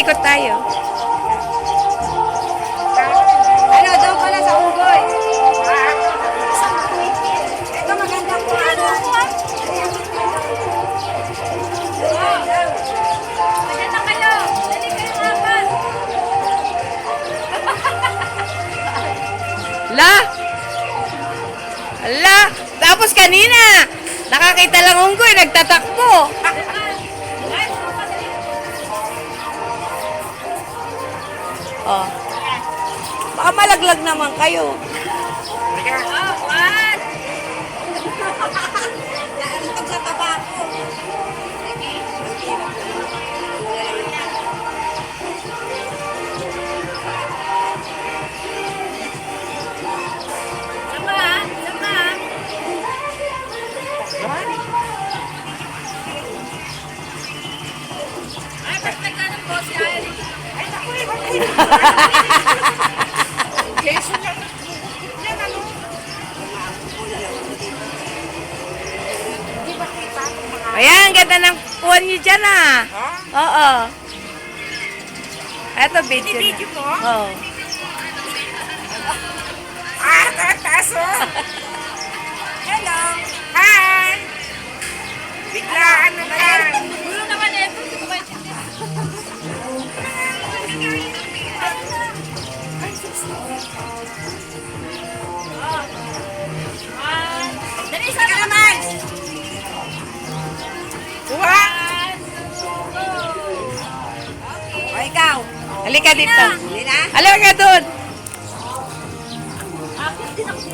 ikot tayo. Ano, doon pala sa unggoy. Ito maganda po. Ano? Maganda kayo. Dali kayo makan. La! Ala! Tapos kanina, nakakita lang unggoy, nagtatakbo. Oh. Baka malaglag naman kayo. Oh, Yeso na. Yan, ano? Di ba kita mga... Ayan, ganda ng puwan niyo dyan ah. Ha? Oo. Eto, video. na. Video mo? Oo. Ah! Na naman! Two, O, ikaw. Halika dito. Na? Halika doon.